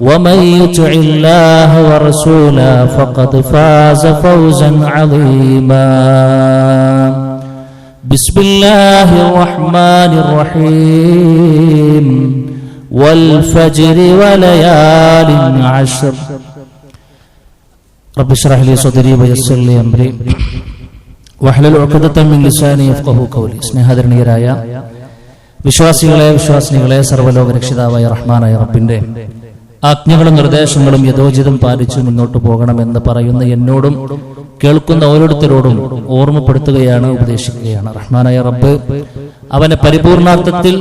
ومن يطع الله ورسوله فقد فاز فوزا عظيما بسم الله الرحمن الرحيم والفجر وليال عشر رب اشرح لي صدري ويسر لي امري واحلل عقدة من لساني يفقهوا قولي സ്നേഹധരണീയരായ വിശ്വാസികളെ വിശ്വാസിനികളെ സർവ്വലോക രക്ഷിതാവായ റഹ്മാനായ റബ്ബിന്റെ ആജ്ഞകളും നിർദ്ദേശങ്ങളും യഥോചിതം പാലിച്ചു മുന്നോട്ട് പോകണമെന്ന് പറയുന്ന എന്നോടും കേൾക്കുന്ന ഓരോരുത്തരോടും ഓർമ്മപ്പെടുത്തുകയാണ് ഉപദേശിക്കുകയാണ്. റഹ്മാനായ റബ്ബ് അവനെ പരിപൂർണാർത്ഥത്തിൽ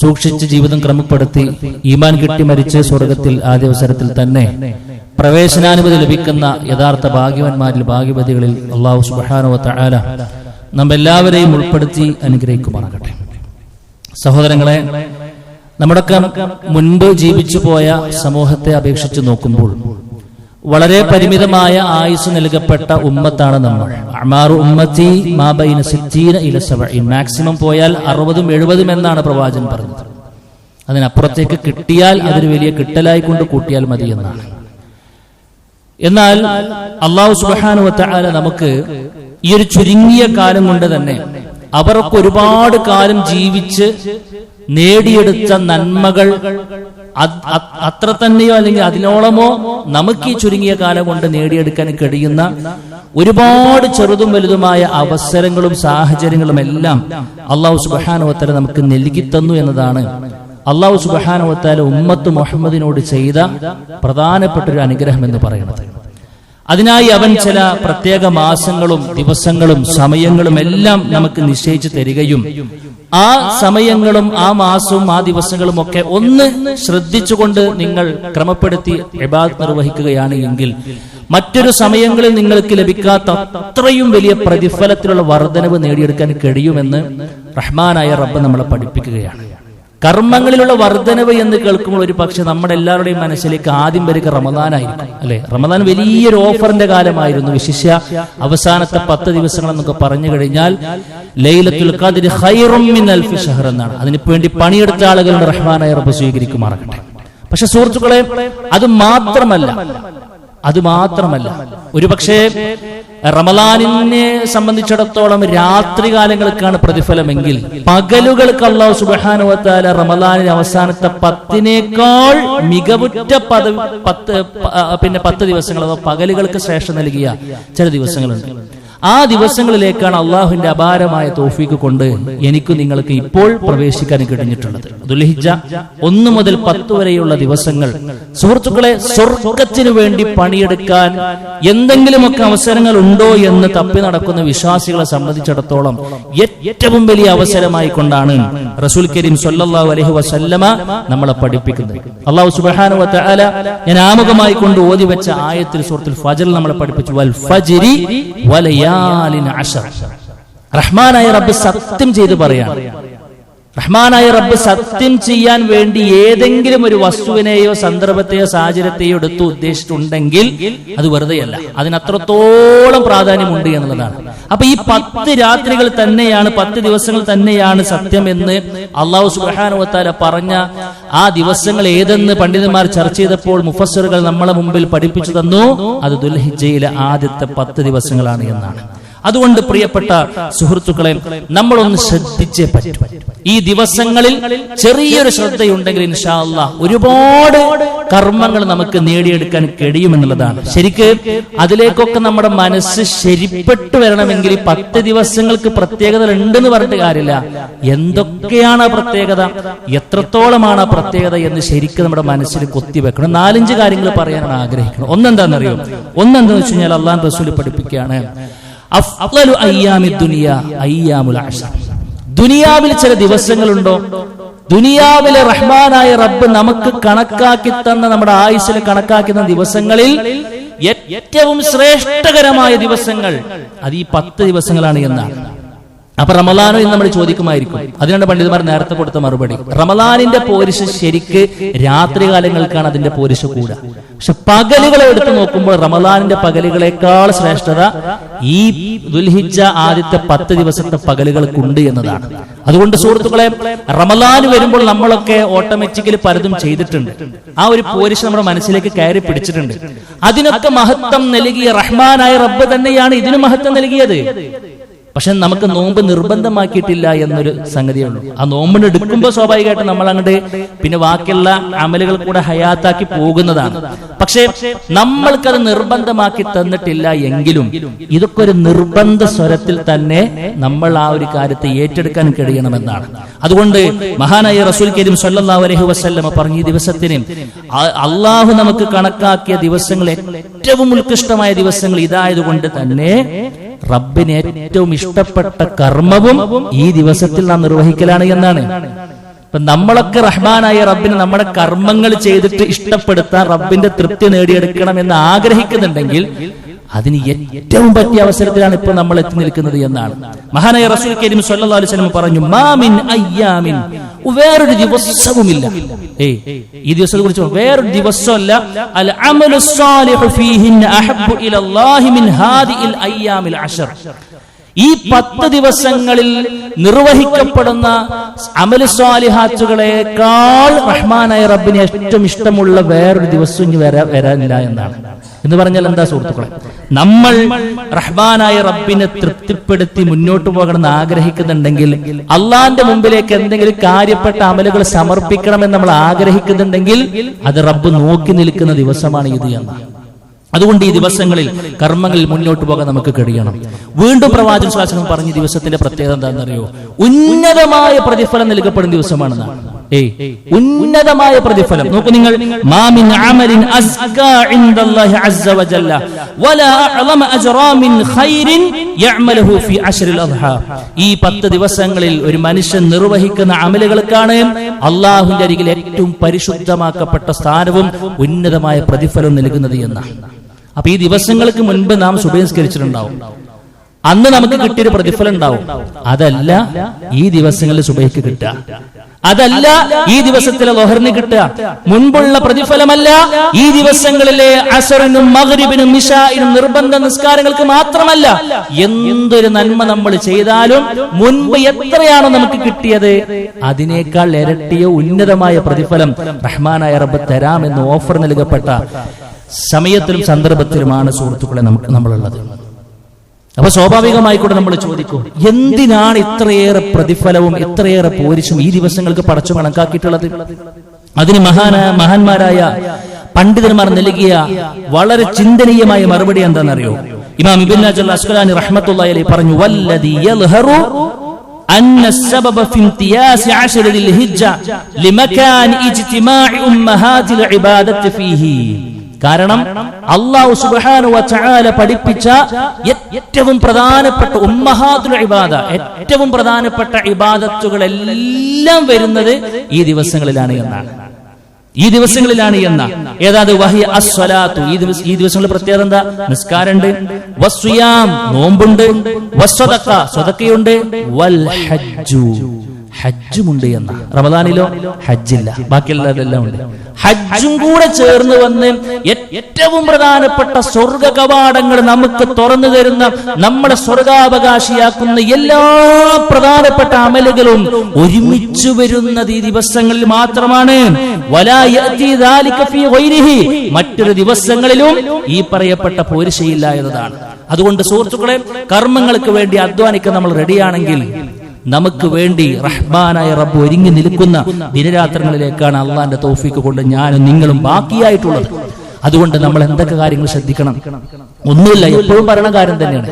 സൂക്ഷിച്ച് ജീവിതം ക്രമപ്പെടുത്തി ഈമാൻ കിട്ടി മരിച്ച് സ്വർഗത്തിൽ ആദ്യ അവസരത്തിൽ തന്നെ പ്രവേശനാനുമതി ലഭിക്കുന്ന യഥാർത്ഥ ഭാഗ്യവന്മാരിൽ ഭാഗ്യവതികളിൽ അള്ളാഹു സുബാനുവ തആല നമ്മെല്ലാവരെയും ഉൾപ്പെടുത്തി അനുഗ്രഹിക്കുമാറാകട്ടെ. സഹോദരങ്ങളെ നമ്മുടെയൊക്കെ മുൻപ് ജീവിച്ചു പോയ സമൂഹത്തെ അപേക്ഷിച്ച് നോക്കുമ്പോൾ വളരെ പരിമിതമായ ആയുസ് നൽകപ്പെട്ട ഉമ്മത്താണ് നമ്മൾ. അമാറു ഉമ്മത്തി മാബൈന സിറ്റീന ഇല സബഈൻ. മാക്സിമം പോയാൽ അറുപതും എഴുപതും എന്നാണ് പ്രവാചകൻ പറഞ്ഞത്. അതിനപ്പുറത്തേക്ക് കിട്ടിയാൽ അതൊരു വലിയ കിട്ടലായി കൊണ്ട് കൂട്ടിയാൽ മതി എന്നാണ്. എന്നാൽ അള്ളാഹു സുബാനുവത്ത നമുക്ക് ഈ ഒരു ചുരുങ്ങിയ കാലം കൊണ്ട് തന്നെ അവർക്ക് ഒരുപാട് കാലം ജീവിച്ച് നേടിയെടുത്ത നന്മകൾ അത്ര തന്നെയോ അല്ലെങ്കിൽ അതിനോളമോ നമുക്ക് ഈ ചുരുങ്ങിയ കാലം കൊണ്ട് നേടിയെടുക്കാൻ കഴിയുന്ന ഒരുപാട് ചെറുതും വലുതുമായ അവസരങ്ങളും സാഹചര്യങ്ങളും എല്ലാം അള്ളാഹു സുബാനുവത്തല നമുക്ക് നൽകി തന്നു എന്നതാണ്. അള്ളാഹു സുബാനുവത്താല ഉമ്മത്ത് മുഹമ്മദിനോട് ചെയ്ത പ്രധാനപ്പെട്ട ഒരു അനുഗ്രഹം എന്ന് പറയുന്നത്. അതിനായി അവൻ ചില പ്രത്യേക മാസങ്ങളും ദിവസങ്ങളും സമയങ്ങളും എല്ലാം നമുക്ക് നിശ്ചയിച്ചു തരികയും ആ സമയങ്ങളും ആ മാസവും ആ ദിവസങ്ങളും ഒക്കെ ഒന്ന് ശ്രദ്ധിച്ചുകൊണ്ട് നിങ്ങൾ ക്രമപ്പെടുത്തി എബാദ് നിർവഹിക്കുകയാണ് എങ്കിൽ മറ്റൊരു സമയങ്ങളിൽ നിങ്ങൾക്ക് ലഭിക്കാത്ത അത്രയും വലിയ പ്രതിഫലത്തിലുള്ള വർധനവ് നേടിയെടുക്കാൻ കഴിയുമെന്ന് റഹ്മാനായ റബ്ബ് നമ്മളെ പഠിപ്പിക്കുകയാണ്. കർമ്മങ്ങളിലുള്ള വർധനവ് എന്ന് കേൾക്കുമ്പോൾ ഒരു പക്ഷെ നമ്മുടെ എല്ലാവരുടെയും മനസ്സിലേക്ക് ആദ്യം വരിക റമദാനായിരിക്കും അല്ലെ? റമദാൻ വലിയൊരു ഓഫറിന്റെ കാലമായിരുന്നു. വിശിഷ്യ അവസാനത്തെ പത്ത് ദിവസങ്ങൾ എന്നൊക്കെ പറഞ്ഞു കഴിഞ്ഞാൽ ലൈലത്തുൽ ഷഹർ എന്നാണ്. അതിനു വേണ്ടി പണിയെടുത്ത ആളുകളുടെ റഹ്മാനായ റബ്ബ് സ്വീകരിക്കുമാറാകട്ടെ. പക്ഷെ സുഹൃത്തുക്കളെ അത് മാത്രമല്ല. അത് മാത്രമല്ല. ഒരുപക്ഷെ റമലാനിനെ സംബന്ധിച്ചിടത്തോളം രാത്രി കാലങ്ങൾക്കാണ് പ്രതിഫലമെങ്കിൽ പകലുകൾക്ക് അള്ളാഹു സുബാനുവത്താല റമലാനിന്റെ അവസാനത്തെ പത്തിനേക്കാൾ മികവുറ്റ പദവി പത്ത് പിന്നെ പത്ത് ദിവസങ്ങൾ അഥവാ പകലുകൾക്ക് ശേഷം നൽകിയ ചില ദിവസങ്ങളുണ്ട്. ആ ദിവസങ്ങളിലേക്കാണ് അള്ളാഹുവിന്റെ അപാരമായ തോഫീക്ക് കൊണ്ട് എനിക്ക് നിങ്ങൾക്ക് ഇപ്പോൾ പ്രവേശിക്കാൻ കഴിഞ്ഞിട്ടുള്ളത്. ദുൽഹിജ ഒന്ന് മുതൽ പത്ത് വരെയുള്ള ദിവസങ്ങൾ സുഹൃത്തുക്കളെ സ്വർഗത്തിനു വേണ്ടി പണിയെടുക്കാൻ എന്തെങ്കിലുമൊക്കെ അവസരങ്ങൾ ഉണ്ടോ എന്ന് തപ്പി നടക്കുന്ന വിശ്വാസികളെ സംബന്ധിച്ചിടത്തോളം ഏറ്റവും വലിയ അവസരമായി കൊണ്ടാണ് റസൂൽ കരീം സൊല്ലാഹു അലൈഹി വസല്ലമ നമ്മളെ പഠിപ്പിക്കുന്നത്. അള്ളാഹു സുബാന ഞാൻ ആമുഖമായി കൊണ്ട് ഓതി വെച്ച ആയത്തിൽ സൂറത്തുൽ ഫജൽ നമ്മളെ പഠിപ്പിച്ചു. വൽ ഫജ്രി വലയാലിൻ അശർ റഹ്മാനായ റബ്ബ് സത്യം ചെയ്ത് പറയാണ് റഹ്മാനായ റബ്ബ് സത്യം ചെയ്യാൻ വേണ്ടി ഏതെങ്കിലും ഒരു വസ്തുവിനെയോ സന്ദർഭത്തെയോ സാഹചര്യത്തെയോ എടുത്തു ഉദ്ദേശിച്ചിട്ടുണ്ടെങ്കിൽ അത് വെറുതെയല്ല. അതിനത്രത്തോളം പ്രാധാന്യമുണ്ട് എന്നുള്ളതാണ്. അപ്പൊ ഈ പത്ത് രാത്രികൾ തന്നെയാണ് പത്ത് ദിവസങ്ങൾ തന്നെയാണ് സത്യം എന്ന് അള്ളാഹു സുബാനുവത്താല പറഞ്ഞ ആ ദിവസങ്ങൾ ഏതെന്ന് പണ്ഡിതന്മാർ ചർച്ച ചെയ്തപ്പോൾ മുഫസറുകൾ നമ്മളെ മുമ്പിൽ പഠിപ്പിച്ചു തന്നു. അത് ദുൽഹിജയിലെ ആദ്യത്തെ പത്ത് ദിവസങ്ങളാണ് എന്നാണ്. അതുകൊണ്ട് പ്രിയപ്പെട്ട സുഹൃത്തുക്കളെ നമ്മളൊന്ന് ശ്രദ്ധിച്ചേ പറ്റും. ഈ ദിവസങ്ങളിൽ ചെറിയൊരു ശ്രദ്ധയുണ്ടെങ്കിൽ ഇൻഷാല്ല ഒരുപാട് കർമ്മങ്ങൾ നമുക്ക് നേടിയെടുക്കാൻ കഴിയുമെന്നുള്ളതാണ്. ശരിക്ക് അതിലേക്കൊക്കെ നമ്മുടെ മനസ്സ് ശരിപ്പെട്ടു വരണമെങ്കിൽ പത്ത് ദിവസങ്ങൾക്ക് പ്രത്യേകത ഉണ്ടെന്ന് പറഞ്ഞിട്ട് കാര്യമില്ല. എന്തൊക്കെയാണ് ആ പ്രത്യേകത? എത്രത്തോളമാണ് ആ പ്രത്യേകത എന്ന് ശരിക്കും നമ്മുടെ മനസ്സിൽ കൊത്തി വെക്കണം. നാലഞ്ച് കാര്യങ്ങൾ പറയാനാണ് ആഗ്രഹിക്കണം ഒന്നെന്താണെന്നറിയോ? ഒന്നെന്താന്ന് വെച്ച് കഴിഞ്ഞാൽ അള്ളാൻ റസൂൽ പഠിപ്പിക്കുകയാണ്. അയ്യാമി അയ്യാമുൽ ദുനിയാവിൽ ചില ദിവസങ്ങളുണ്ടോ? ദുനിയാവിലെ റഹ്മാനായ റബ്ബ് നമുക്ക് കണക്കാക്കി തന്ന നമ്മുടെ ആയുസിൽ കണക്കാക്കുന്ന ദിവസങ്ങളിൽ ഏറ്റവും ശ്രേഷ്ഠകരമായ ദിവസങ്ങൾ അത് ഈ പത്ത് ദിവസങ്ങളാണ് എന്നാണ്. അപ്പൊ റമലാനോ എന്ന് നമ്മൾ ചോദിക്കുമായിരിക്കും. അതിനാണ് പണ്ഡിതന്മാർ നേരത്തെ കൊടുത്ത മറുപടി. റമലാനിന്റെ പോരിശ് ശരിക്ക് രാത്രികാലങ്ങൾക്കാണ് അതിന്റെ പോരിശ് കൂടുക പക്ഷെ പകലുകളെ എടുത്തു നോക്കുമ്പോൾ റമലാനിന്റെ പകലുകളെക്കാൾ ശ്രേഷ്ഠത ഈ ദുൽഹിജ ആദ്യത്തെ പത്ത് ദിവസത്തെ പകലുകൾക്കുണ്ട് എന്നതാണ്. അതുകൊണ്ട് സുഹൃത്തുക്കളെ റമലാൻ വരുമ്പോൾ നമ്മളൊക്കെ ഓട്ടോമാറ്റിക്കലി പലതും ചെയ്തിട്ടുണ്ട്. ആ ഒരു പോരിശ് നമ്മുടെ മനസ്സിലേക്ക് കയറി പിടിച്ചിട്ടുണ്ട്. അതിനൊക്കെ മഹത്വം നൽകിയ റഹ്മാനായ റബ്ബ് തന്നെയാണ് ഇതിന് മഹത്വം നൽകിയത്. പക്ഷെ നമുക്ക് നോമ്പ് നിർബന്ധമാക്കിയിട്ടില്ല എന്നൊരു സംഗതിയുള്ളൂ ആ നോമ്പിന് എടുക്കുമ്പോൾ സ്വാഭാവികമായിട്ട് നമ്മൾ അങ്ങോട്ട് പിന്നെ ബാക്കിയുള്ള അമലുകൾ കൂടെ ഹയാത്താക്കി പോകുന്നതാണ്. പക്ഷേ നമ്മൾക്കത് നിർബന്ധമാക്കി തന്നിട്ടില്ല എങ്കിലും ഇതൊക്കെ ഒരു നിർബന്ധ സ്വരത്തിൽ തന്നെ നമ്മൾ ആ ഒരു കാര്യത്തെ ഏറ്റെടുക്കാൻ കഴിയണമെന്നാണ്. അതുകൊണ്ട് മഹാനായ റസൂൽ കരീം സല്ലല്ലാഹു അലൈഹി വസ്ല്ലമ പറഞ്ഞ ഈ ദിവസത്തിന് അള്ളാഹു നമുക്ക് കണക്കാക്കിയ ദിവസങ്ങൾ ഏറ്റവും ഉത്കൃഷ്ടമായ ദിവസങ്ങൾ ഇതായതുകൊണ്ട് തന്നെ റബ്ബിന് ഏറ്റവും ഇഷ്ടപ്പെട്ട കർമ്മവും ഈ ദിവസത്തിൽ നാം നിർവഹിക്കലാണ് എന്നാണ്. ഇപ്പൊ നമ്മളൊക്കെ റഹ്മാനായ റബ്ബിന് നമ്മുടെ കർമ്മങ്ങൾ ചെയ്തിട്ട് ഇഷ്ടപ്പെടുത്താൻ റബ്ബിന്റെ തൃപ്തി നേടിയെടുക്കണം എന്ന് ആഗ്രഹിക്കുന്നുണ്ടെങ്കിൽ അതിന് ഏറ്റവും പറ്റിയ അവസരത്തിലാണ് ഇപ്പോൾ നമ്മൾ എത്തി നിൽക്കുന്നത് എന്നാണ്. മഹാനായ റസൂൽ കരീം സല്ലല്ലാഹു അലൈഹി വസല്ലം പറഞ്ഞു മാമിൻ അയ്യാമിൻ. വേറൊരു ദിവസവുമില്ല. ഏയ് ഈ ദിവസത്തെ കുറിച്ച് വേറൊരു ദിവസമല്ല. അൽ അമലു സ്വാലിഹു ഫീഹിൻ അഹബ്ബു ഇലല്ലാഹി മിൻ ഹാദിൽ അയ്യാമിൽ അശർ. ഈ പത്ത് ദിവസങ്ങളിൽ നിർവഹിക്കപ്പെടുന്ന അമലു സ്വാലിഹാത്തുകളെക്കാൾ റഹ്മാനായ റബ്ബിന് ഏറ്റവും ഇഷ്ടമുള്ള വേറൊരു ദിവസം ഇനി വരാ വരാനില്ല എന്നാണ്. എന്ന് പറഞ്ഞാൽ എന്താ സുഹൃത്തുക്കളെ? നമ്മൾ റഹ്മാനായ റബ്ബിനെ തൃപ്തിപ്പെടുത്തി മുന്നോട്ട് പോകണമെന്ന് ആഗ്രഹിക്കുന്നുണ്ടെങ്കിൽ അള്ളാന്റെ മുമ്പിലേക്ക് എന്തെങ്കിലും കാര്യപ്പെട്ട അമലുകൾ സമർപ്പിക്കണമെന്ന് നമ്മൾ ആഗ്രഹിക്കുന്നുണ്ടെങ്കിൽ അത് റബ്ബ് നോക്കി നിൽക്കുന്ന ദിവസമാണ് ഇത് എന്നാണ്. അതുകൊണ്ട് ഈ ദിവസങ്ങളിൽ കർമ്മങ്ങളിൽ മുന്നോട്ട് പോകാൻ നമുക്ക് കഴിയണം. വീണ്ടും പ്രവാചക ശാസനം പറഞ്ഞ ദിവസത്തിന്റെ പ്രത്യേകത എന്താണെന്നറിയോ? ഉന്നതമായ പ്രതിഫലം നൽകപ്പെടുന്ന ദിവസമാണെന്നാണ്. ഉന്നതമായ പ്രതിഫലം. നോക്കൂ നിങ്ങൾ മാമിൻ അമലിൻ അസ്കാ ഇൻദല്ലാഹി അസ്സ വജല്ല. വലാ അഅലമ അജ്റാ മിൻ ഖൈരിൻ യഅമലുഹു ഫി അശ്റിൽ അദ്ഹാ ഈ പത്ത് ദിവസങ്ങളിൽ ഒരു മനുഷ്യൻ നിർവഹിക്കുന്ന അമലുകൾക്കാണ് അല്ലാഹുവിന്റെ അരികിൽ ഏറ്റവും പരിശുദ്ധമാക്കപ്പെട്ട സ്ഥാനവും ഉന്നതമായ പ്രതിഫലം നൽകുന്നത് എന്നാണ് അപ്പൊ ഈ ദിവസങ്ങൾക്ക് മുൻപ് നാം സുബഹിസ്കരിച്ചിട്ടുണ്ടാവും. അന്ന് നമുക്ക് കിട്ടിയൊരു പ്രതിഫലം ഉണ്ടാവും. അതല്ല ഈ ദിവസങ്ങളിൽ സുബഹിക്ക് കിട്ടുക. അതല്ല ഈ ദിവസത്തിലെ ലോഹറിന് കിട്ടുക. മുൻപുള്ള പ്രതിഫലമല്ല ഈ ദിവസങ്ങളിലെ അസറിനും മകരിബിനും മിഷായിനും നിർബന്ധ നിസ്കാരങ്ങൾക്ക് മാത്രമല്ല എന്തൊരു നന്മ നമ്മൾ ചെയ്താലും മുൻപ് എത്രയാണോ നമുക്ക് കിട്ടിയത് അതിനേക്കാൾ ഇരട്ടിയോ ഉന്നതമായ പ്രതിഫലം റഹ്മാനായ റബ്ബ് തരാമെന്ന് ഓഫർ നൽകപ്പെട്ട സമയത്തിലും സന്ദർഭത്തിലുമാണ് സുഹൃത്തുക്കളെ നമുക്ക് നമ്മളുള്ളത്. അപ്പൊ സ്വാഭാവികമായി കൂടെ നമ്മൾ ചോദിക്കും എന്തിനാണ് ഇത്രയേറെ പ്രതിഫലവും ഇത്രയേറെ പോരിശും ഈ ദിവസങ്ങൾക്ക് പടച്ചു കണക്കാക്കിയിട്ടുള്ളത് അതിന് മഹാന മഹാന്മാരായ പണ്ഡിതന്മാർ നൽകിയ വളരെ ചിന്തനീയമായ മറുപടി എന്താണെന്നറിയോ ഇമാം ഇബ്നു അജൽ അസ്കലാനി റഹ്മത്തുള്ളാഹി അലൈഹി പറഞ്ഞു വല്ലദി യൽഹറു أن السبب في امتياز عشر ذي الهجة لمكان اجتماع أمهات العبادة فيه കാരണം അള്ളാഹു സുബ്ഹാനഹു വതആല പഠിപ്പിച്ച ഏറ്റവും പ്രധാനപ്പെട്ട ഉമ്മഹാത്തുൽ ഇബാദ ഏറ്റവും പ്രധാനപ്പെട്ട ഇബാദത്തുകളെല്ലാം വരുന്നത് ഈ ദിവസങ്ങളിലാണ് എന്നാണ്. ഈ ദിവസങ്ങളിലാണ് എന്ന. ഏതാത് വഹി അസ്വലാത്തു ഈ ദിവസം ഈ ദിവസങ്ങളിൽ പ്രത്യേകത എന്താ? നിസ്കാരമുണ്ട്. വസ്വയാം നോമ്പുണ്ട്. വസ്വതക്ക സ്വതക്കയുണ്ട് വൽ ഹജ്ജു. ഹജ്ജുമുണ്ട് എന്ന. റമദാനിലോ? ഹജ്ജില്ല. ബാക്കിയുള്ളതെല്ലാം ഉണ്ട്. ഹജ്ജും കൂടെ ചേർന്ന് വന്ന് ഏറ്റവും പ്രധാനപ്പെട്ട സ്വർഗ കവാടങ്ങൾ നമുക്ക് തുറന്നു തരുന്ന നമ്മളെ സ്വർഗാവകാശിയാക്കുന്ന എല്ലാ പ്രധാനപ്പെട്ട അമലുകളും ഒരുമിച്ച് വരുന്നത് ഈ ദിവസങ്ങളിൽ മാത്രമാണ്. മറ്റൊരു ദിവസങ്ങളിലും ഈ പറയപ്പെട്ട പോരിശയില്ല എന്നതാണ്. അതുകൊണ്ട് സുഹൃത്തുക്കളെ കർമ്മങ്ങൾക്ക് വേണ്ടി അധ്വാനിക്കാൻ നമ്മൾ റെഡിയാണെങ്കിൽ നമുക്ക് വേണ്ടി റഹ്മാനായ റബ്ബ് ഒരുങ്ങി നിൽക്കുന്ന ദിനരാത്രങ്ങളിലേക്കാണ് അള്ളാന്റെ തോഫിക്ക് കൊണ്ട് ഞാനും നിങ്ങളും ബാക്കിയായിട്ടുള്ളത്. അതുകൊണ്ട് നമ്മൾ എന്തൊക്കെ കാര്യങ്ങൾ ശ്രദ്ധിക്കണം? ഒന്നുമില്ല എപ്പോഴും പറയണ കാര്യം തന്നെയാണ്.